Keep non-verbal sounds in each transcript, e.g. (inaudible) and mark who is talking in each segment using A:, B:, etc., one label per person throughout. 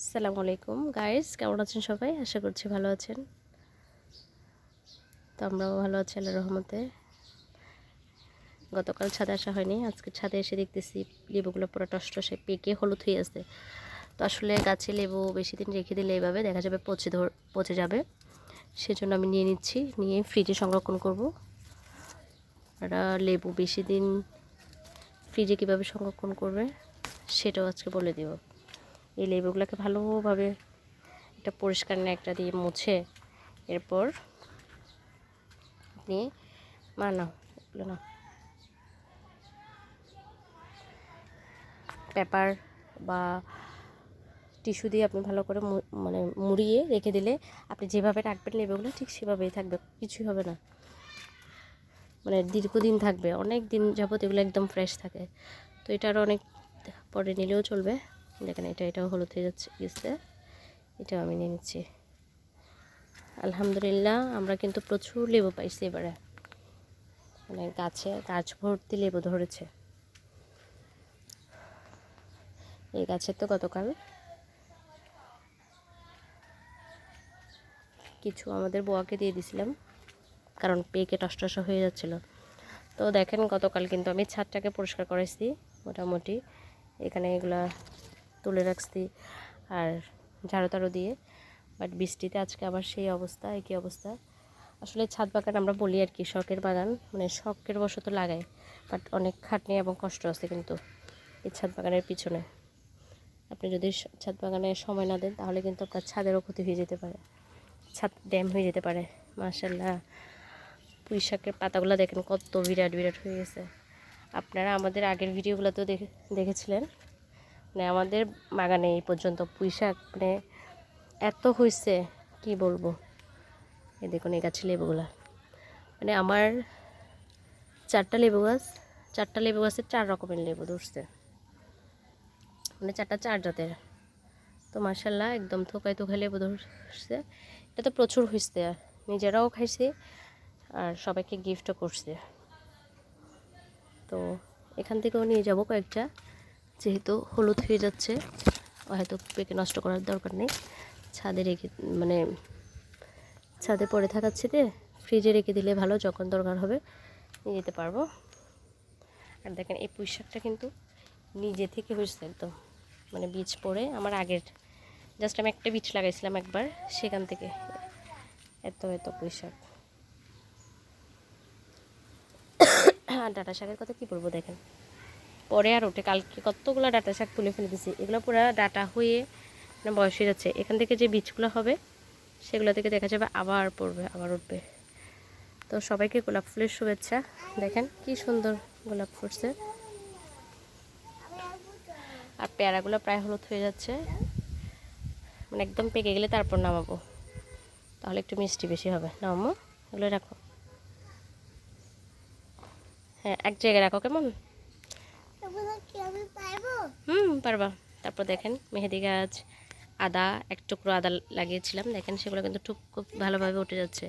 A: আসসালামু আলাইকুম। গাইস কেমন আছেন সবাই? আশা করছি ভালো আছেন। তো আমরাও ভালো আছি আল্লাহ রহমতে। গতকাল ছাদে আসা হয়নি। আজকে ছাদে এসে দেখতেছি লেবুগুলো পুরো টসটসে পেকে হলুদ হয়ে আসছে তো আসলে গাছে লেবু বেশি দিন রেখে দিলে এইভাবে দেখা যাবে পচে ধর, পচে যাবে। সেজন্য আমি নিয়ে নিচ্ছি, নিয়ে ফ্রিজে সংরক্ষণ করব। আর লেবু বেশি দিন ফ্রিজে কীভাবে সংরক্ষণ করবে, সেটাও আজকে বলে দেবো। এই লেবুগুলোকে ভালোভাবে একটা পরিষ্কার একটা দিয়ে মুছে এরপর আপনি মা নাও, এগুলো না পেপার বা টিস্যু দিয়ে আপনি ভালো করে মানে মুড়িয়ে রেখে দিলে আপনি যেভাবে রাখবেন লেবুগুলো ঠিক সেভাবেই থাকবে, কিছুই হবে না। মানে দীর্ঘদিন থাকবে, অনেক দিন যাবত এগুলো একদম ফ্রেশ থাকে। তো এটা আরও অনেক পরে নিলেও চলবে। দেখেন এটা এটাও হলুদ হয়ে যাচ্ছে, গেছে। এটাও আমি নিয়ে নিচ্ছি। আলহামদুলিল্লাহ, আমরা কিন্তু প্রচুর লেবু পাইছি এবারে। মানে গাছে গাছ ভর্তি লেবু ধরেছে। এই গাছের তো গতকাল কিছু আমাদের বোয়াকে দিয়ে দিছিলাম, কারণ পেকে টসটস হয়ে যাচ্ছিল। তো দেখেন গতকাল কিন্তু আমি ছাদটাকে পরিষ্কার করেছি মোটামুটি। এখানে এগুলা তুলে রাখছি আর ঝাড়ু তাড়ু দিয়ে। বাট বৃষ্টিতে আজকে আবার সেই অবস্থা, একই অবস্থা। আসলে ছাদ বাগান আমরা বলি আর কি, শখের বাগান। মানে শখের বশত লাগাই বাট অনেক খাটনি এবং কষ্ট আছে কিন্তু এই ছাদ বাগানের পিছনে। আপনি যদি ছাদ বাগানে সময় না দেন, তাহলে কিন্তু আপনার ছাদেরও ক্ষতি হয়ে যেতে পারে। ছাদ ড্যাম হয়ে যেতে পারে। মার্শাল্লাহ পুঁই শাকের পাতাগুলো দেখেন কত বিরাট বিরাট হয়ে গেছে। আপনারা আমাদের আগের ভিডিওগুলোতেও দেখে, দেখেছিলেন। মানে আমাদের বাগানে এই পর্যন্ত পুঁই শাক মানে এত হয়েছে কি বলব? এ দেখুন, এই গাছে লেবুগুলা। মানে আমার চারটা লেবু গাছ, চারটা লেবু গাছের চার রকমের লেবু ধরছে। মানে চারটা চার জাতের। তো মার্শাল্লাহ একদম থোকায় থোকায় লেবু ধরছে। এটা তো প্রচুর হয়েছে নিজেরাও খাইছে আর সবাইকে গিফটও করছে। তো এখান থেকেও নিয়ে যাব কয়েকটা। যেহেতু হলুদ হয়ে যাচ্ছে, হয়তো পেকে নষ্ট করার দরকার নেই। ছাদে রেখে মানে ছাদে পড়ে থাকাচ্ছে যে ফ্রিজে রেখে দিলে ভালো, যখন দরকার হবে নিয়ে যেতে পারব। আর দেখেন, এই পুঁই শাকটা কিন্তু নিজে থেকে হয়েছে একদম। মানে বীজ পড়ে, আমার আগের, জাস্ট আমি একটা বীজ লাগাইছিলাম একবার, সেখান থেকে এত এত পুঁই শাক। (coughs) আর ডাটা শাকের কথা কী বলব দেখেন? পরে আর ওঠে। কালকে কতগুলো ডাটা শাক তুলে ফেলে দিছি এগুলো পুরো ডাটা হয়ে মানে বয়স হয়ে যাচ্ছে। এখান থেকে যে বীজগুলো হবে, সেগুলো থেকে দেখা যাবে আবার পড়বে, আবার উঠবে। তো সবাইকে গোলাপ ফুলের শুভেচ্ছা। দেখেন কি সুন্দর গোলাপ ফুটছে। আর পেয়ারাগুলো প্রায় হলুদ হয়ে যাচ্ছে। মানে একদম পেকে গেলে তারপর নামাবো। তাহলে একটু মিষ্টি বেশি হবে। নামাবো এগুলো রাখো। হ্যাঁ এক জায়গায় রাখো কেমন? হুম পারবা। তারপর দেখেন মেহেদি গাছ আদা এক টুকরো আদা লাগিয়েছিলাম। দেখেন সেগুলো কিন্তু খুব খুব ভালোভাবে উঠে যাচ্ছে।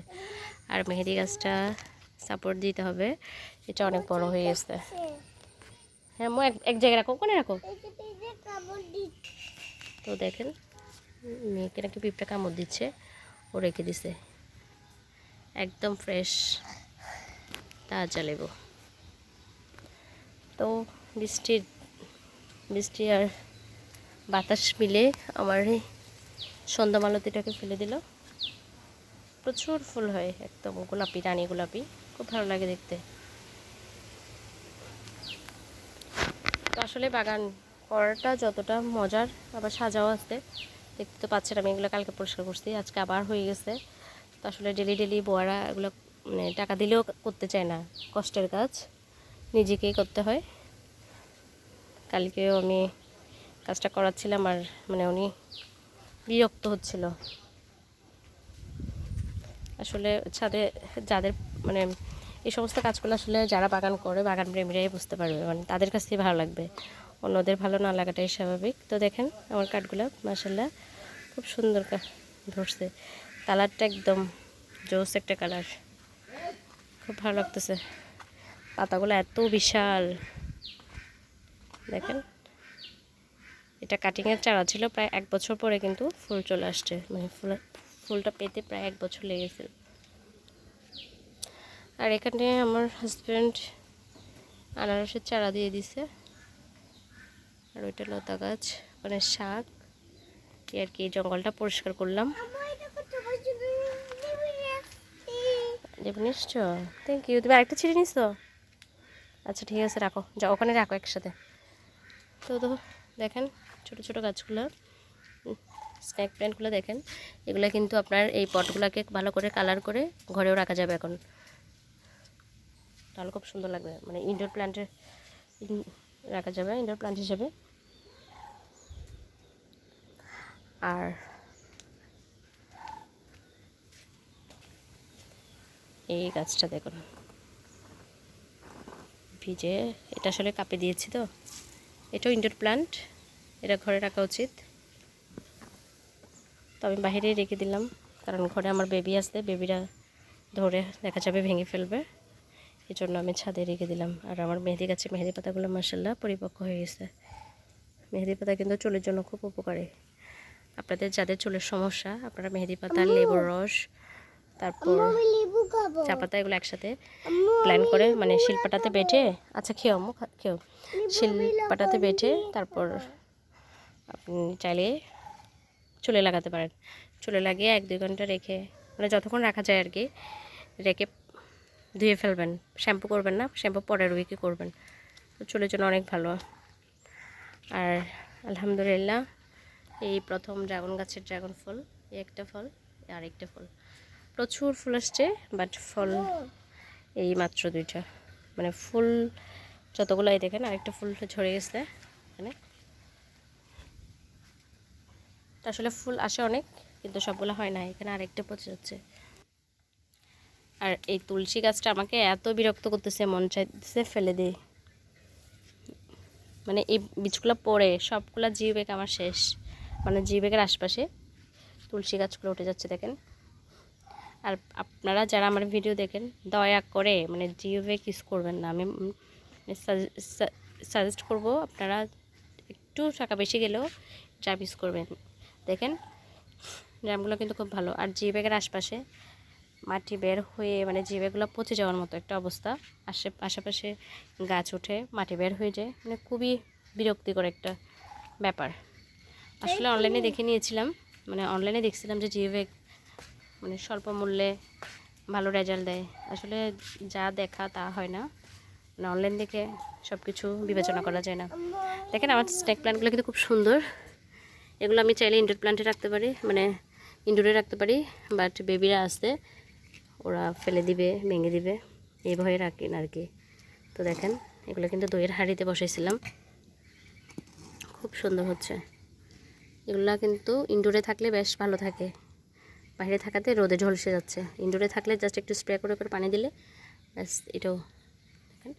A: আর মেহেদি গাছটা সাপোর্ট দিতে হবে। এটা অনেক বড় হয়ে গেছে। হ্যাঁ মো এক জায়গায় রাখো কোনে রাখো। তো দেখেন মেয়েকে নাকি পিঁপড়া কামড় দিচ্ছে। ও রেখে দিছে। একদম ফ্রেশ তাজা লেবু। তো বৃষ্টির বৃষ্টি আর বাতাস মিলে আমার এই সন্ধ্যা মালতিটাকে ফেলে দিল। প্রচুর ফুল হয় একদম, গোলাপি, রানী গোলাপি। খুব ভালো লাগে দেখতে। তো আসলে বাগান করাটা যতটা মজার, আবার সাজাও আসতে দেখতে তো পাচ্ছেন আমি এগুলো কালকে পরিষ্কার করছি, আজকে আবার হয়ে গেছে। তো আসলে ডেলি ডেলি বোয়ারা এগুলো মানে টাকা দিলেও করতে চায় না, কষ্টের কাজ। নিজেকেই করতে হয়। কালকেও আমি কাজটা করাচ্ছিলাম আর মানে উনি বিরক্ত হচ্ছিল। আসলে ছাদে যাদের মানে এই সমস্ত কাজগুলো আসলে যারা বাগান করে, বাগান প্রেমীরাই বুঝতে পারবে। মানে তাদের কাছ থেকে ভালো লাগবে। অন্যদের ভালো না লাগাটাই স্বাভাবিক। তো দেখেন, আমার কাঠগুলো মাসাল্লাহ খুব সুন্দর ধরছে। কালারটা একদম জোস একটা কালার। খুব ভালো লাগতেছে। পাতাগুলো এত বিশাল। দেখেন। এটা কাটিংয়ের চারা ছিল প্রায় এক বছর পরে কিন্তু ফুল চলে আসছে। মানে ফুল, ফুলটা পেতে প্রায় এক বছর লেগেছিল আর এখানে আমার হাজব্যান্ড আনারসের চারা দিয়ে দিছে। আর ওইটা লতা গাছ মানে শাক। আর কি জঙ্গলটা পরিষ্কার করলাম। নিশ্চয় থ্যাংক ইউ তুমি আরেকটা ছিঁড়ে নিস তো? আচ্ছা ঠিক আছে, রাখো। যা ওখানে রাখো একসাথে। তো তো দেখেন ছোট ছোট গাছগুলো স্ন্যাক প্ল্যান্টগুলো দেখেন। এগুলো কিন্তু আপনার এই পটগুলোকে ভালো করে কালার করে ঘরেও রাখা যাবে এখন। তাহলে খুব সুন্দর লাগবে মানে ইনডোর প্ল্যান্টে রাখা যাবে ইনডোর প্ল্যান্ট হিসেবে। আর এই গাছটা দেখুন, ভিজে, এটা আসলে কাপে দিয়েছি তো। এটাও ইনডোর প্ল্যান্ট এটা ঘরে রাখা উচিত। তো আমি বাহিরেই রেখে দিলাম কারণ ঘরে আমার বেবি আসতে বেবিরা ধরে দেখা যাবে ভেঙে ফেলবে। এই জন্য আমি ছাদে রেখে দিলাম। আর আমার মেহেদি গাছে মেহেদি পাতাগুলো মাসাল্লাহ পরিপক্ক হয়ে গেছে। মেহেদি পাতা কিন্তু চুলের জন্য খুব উপকারী। আপনাদের যাদের চুলের সমস্যা আপনারা মেহেদি পাতা লেবুর রস তারপর চা পাতা এগুলো একসাথে প্ল্যান করে মানে শিলপাটাতে বেটে আচ্ছা খেও মুখ খেও। শিলপাটাতে বেটে তারপর আপনি চাইলে চুলে লাগাতে পারেন। চুলে লাগিয়ে এক দুই ঘণ্টা রেখে মানে যতক্ষণ রাখা যায় আর কি রেখে ধুয়ে ফেলবেন। শ্যাম্পু করবেন না শ্যাম্পু পরের উইকে করবেন। তো চুলের জন্য অনেক ভালো। আর আলহামদুলিল্লাহ এই প্রথম ড্রাগন গাছের ড্রাগন ফল এই একটা ফল আর একটা ফল। প্রচুর ফুল আসছে বাট ফল এই মাত্র দুইটা। মানে ফুল যতগুলো এই দেখেন আরেকটা ফুল ঝরে গেছে এখানে। আসলে ফুল আসে অনেক, কিন্তু সবগুলো হয় না, এখানে আরেকটা পচে যাচ্ছে। আর এই তুলসী গাছটা আমাকে এত বিরক্ত করতেছে, মন চাইতেছে ফেলে দিই মানে এই বীজগুলো পড়ে, সবগুলা ব্যাগ আমার শেষ। মানে জিও ব্যাগের আশপাশে তুলসী গাছগুলো উঠে যাচ্ছে, দেখেন। আর আপনারা যারা আমার ভিডিও দেখেন দয়া করে মানে জিও ব্যাগ ইউজ করবেন না। আমি সাজেস্ট করব আপনারা একটু টাকা বেশি গেলেও ড্রাম ইউজ করবেন। দেখেন ড্রামগুলো কিন্তু খুব ভালো। আর জি ব্যাগের আশপাশে মাটি বের হয়ে মানে জি ব্যাগগুলো পচে যাওয়ার মতো একটা অবস্থা। আশে আশেপাশে গাছ উঠে মাটি বের হয়ে যায়। মানে খুবই বিরক্তিকর একটা ব্যাপার। আসলে অনলাইনে দেখে নিয়েছিলাম মানে অনলাইনে দেখছিলাম যে জি ব্যাগ মানে স্বল্প মূল্যে ভালো রেজাল্ট দেয়। আসলে যা দেখা তা হয় না। মানে অনলাইন দেখে সব কিছু বিবেচনা করা যায় না। দেখেন আমার স্নেক প্ল্যান্টগুলো কিন্তু খুব সুন্দর। এগুলো আমি চাইলে ইনডোর প্ল্যান্টে রাখতে পারি মানে ইনডোরে রাখতে পারি বাট বেবিরা আসতে ওরা ফেলে দিবে, ভেঙে দিবে, এই ভয়ে রাখি আর কি তো দেখেন, এগুলো কিন্তু দইয়ের হাঁড়িতে বসাইছিলাম। খুব সুন্দর হচ্ছে। এগুলা কিন্তু ইনডোরে থাকলে বেশ ভালো থাকে। বাইরে থাকাতে রোদে ঝলসে যাচ্ছে। ইনডোরে থাকলে জাস্ট একটু স্প্রে করে করে পানি দিলে, ব্যাস এটাও দেখেন,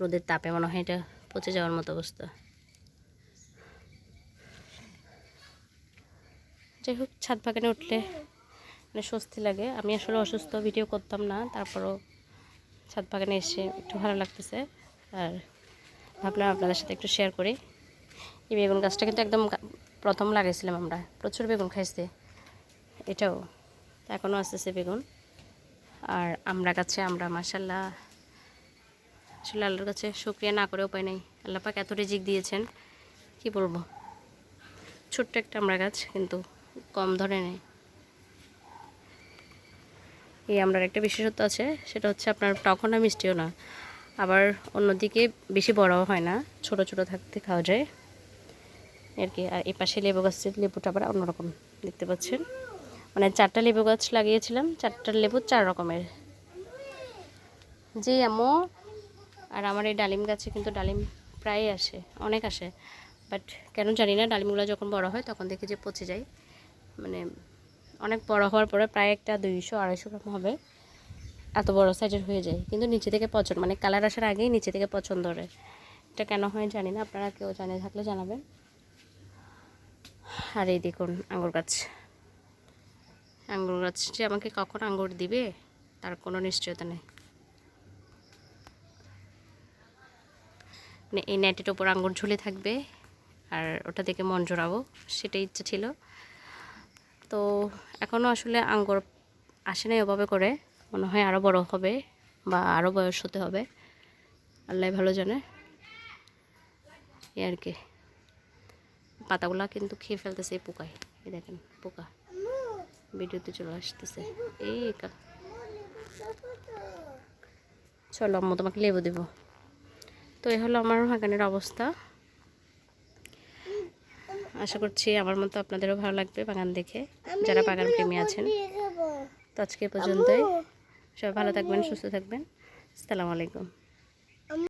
A: রোদের তাপে মনে হয় এটা পচে যাওয়ার মতো অবস্থা। যাই হোক, ছাদ বাগানে উঠলে মানে স্বস্তি লাগে। আমি আসলে অসুস্থ ভিডিও করতাম না, তারপরও ছাদ বাগানে এসে একটু ভালো লাগতেছে। আর ভাবলাম আপনাদের সাথে একটু শেয়ার করি। এই বেগুন গাছটা কিন্তু একদম প্রথম লাগাইছিলাম আমরা। প্রচুর বেগুন খাইছে। এটাও এখনও আসতেছে বেগুন। আর আমরা কাছে, আমরা মাসাল্লাহ আসলে আল্লাহর কাছে শুক্রিয়া না করে উপায় নেই। আল্লাপাক এত রিজিক দিয়েছেন, কি বলব? ছোট্ট একটা আমরা গাছ, কিন্তু কম ধরে নেই এই আমরার একটা বিশেষত্ব আছে, সেটা হচ্ছে আপনার টকও না মিষ্টিও না। আবার অন্যদিকে বেশি বড়ও হয় না, ছোট ছোট থাকতে খাওয়া যায়। আর কি, আর এই পাশে লেবু গাছের লেবুটা আবার অন্যরকম, দেখতে পাচ্ছেন? মানে চারটা লেবু গাছ লাগিয়েছিলাম, চারটা লেবু চার রকমের। যে এমন আর আমার এই ডালিম গাছে কিন্তু ডালিম প্রায় আসে, অনেক আসে। বাট কেন জানি না, ডালিমগুলো যখন বড় হয় তখন দেখি যে পচে যায়। মানে অনেক বড় হওয়ার পরে প্রায় একটা দুইশো, আড়াইশো গ্রাম হবে। এত বড় সাইজের হয়ে যায়, কিন্তু নিচে থেকে পছন্দ মানে কালার আসার আগেই নিচে থেকে পছন্দ করে এটা কেন হয় জানি না, আপনারা কেউ জানে থাকলে জানাবেন। আর এই দেখুন আঙুর গাছ। আঙ্গুর গাছ। যে আমাকে কখন আঙ্গুর দিবে, তার কোনো নিশ্চয়তা নেই। মানে এই নেটের ওপর আঙ্গুর ঝুলে থাকবে, আর ওটা থেকে মন জোড়াবো, সেটাই ইচ্ছে ছিল। তো এখনও আসলে আঙ্গুর আসে নাই ওভাবে করে, মনে হয় আরও বড় হবে বা আরও বয়স হতে হবে। আল্লাহ ভালো জানে। এই আর কি। পাতাগুলা কিন্তু খেয়ে ফেলতেছে পোকায়, এই দেখেন পোকা। ভিডিওতে চলে আসতেছে। এই চলো আম্মু তোমাকে লেবু দেবো। তো এ হলো আমার বাগানের অবস্থা। আশা করছি আমার মতো আপনাদেরও ভালো লাগবে বাগান দেখে যারা বাগান প্রেমী আছেন। তো আজকে পর্যন্তই। সবাই ভালো থাকবেন সুস্থ থাকবেন। আসসালামু আলাইকুম।